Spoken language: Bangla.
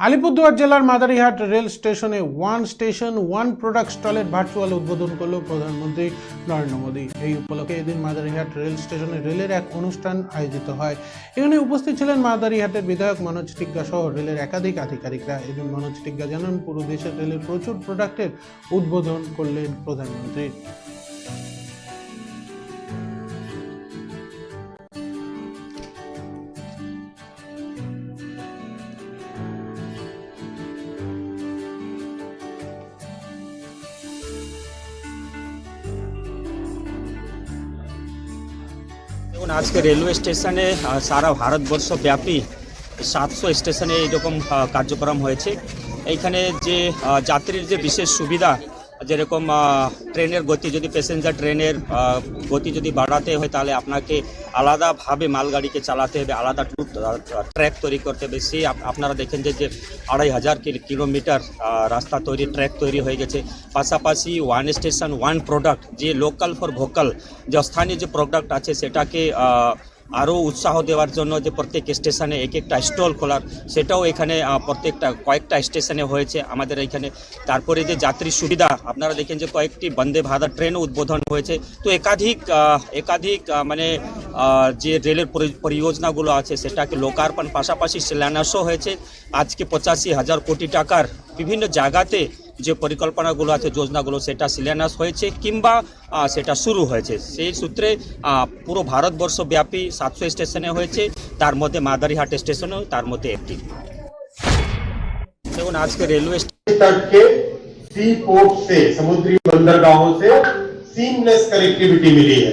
আলিপুরদুয়ার জেলার মাদারিহাট রেল স্টেশনে ওয়ান স্টেশন, ওয়ান প্রোডাক্ট স্টলের ভার্চুয়াল উদ্বোধন করল প্রধানমন্ত্রী নরেন্দ্র মোদী। এই উপলক্ষে এদিন মাদারিহাট রেল স্টেশনে রেলের এক অনুষ্ঠান আয়োজিত হয়। এখানে উপস্থিত ছিলেন মাদারিহাটের বিধায়ক মনোজ টিগ্গা সহ রেলের একাধিক আধিকারিকরা। এদিন মনোজ টিগ্গা জানান, পুরো দেশের রেলের প্রচুর প্রোডাক্টের উদ্বোধন করলেন প্রধানমন্ত্রী। দেখুন, আজকে রেলওয়ে স্টেশনে সারা ভারতবর্ষ ব্যাপী সাতশো স্টেশনে এইরকম কার্যক্রম হয়েছে। এইখানে যে যাত্রীর যে বিশেষ সুবিধা যেরকম ট্রেনের গতি, যদি প্যাসেঞ্জার ট্রেনের গতি যদি বাড়াতে হয়, তাহলে আপনাকে আলাদাভাবে মালগাড়িকে চালাতে হবে, আলাদা ট্র্যাক তৈরি করতে হবে। সেই আপনারা দেখেন যে যে আড়াই হাজার কিল- কিলোমিটার রাস্তা তৈরি, ট্র্যাক তৈরি হয়ে গেছে। পাশাপাশি ওয়ান স্টেশন ওয়ান প্রোডাক্ট যে লোকাল ফর ভোকাল যে স্থানীয় যে প্রোডাক্ট আছে, সেটাকে আরও উৎসাহ দেওয়ার জন্য যে প্রত্যেক স্টেশনে এক একটা স্টল খোলার, সেটাও এখানে প্রত্যেকটা, কয়েকটা স্টেশনে হয়েছে আমাদের এখানে। তারপরে যে যাত্রী সুবিধা, আপনারা দেখেন যে কয়েকটি বন্দে ভারত ট্রেন উদ্বোধন হয়েছে। তো একাধিক একাধিক মানে যে রেলের পরিযোজনাগুলো আছে, সেটাকে লোকার্পণ পাশাপাশি শিলান্যাসও হয়েছে। আজকে পঁচাশি হাজার কোটি টাকার বিভিন্ন জায়গাতে যে পরিকল্পনাগুলো আছে যোজনাগুলো সেটা শিলান্যাস হয়েছে কিংবা আহ, সেটা শুরু হয়েছে সেই সূত্রে আহ, পুরো ভারতবর্ষ ব্যাপী সাতশো স্টেশনে হয়েছে তার মধ্যে মাদারিহাট স্টেশনও তার মধ্যে একটি দেখুন আজকে রেলওয়ে तट के सी पोर्ट से समुद्री बंदरगाहों से सीमलेस कनेक्टिविटी मिली है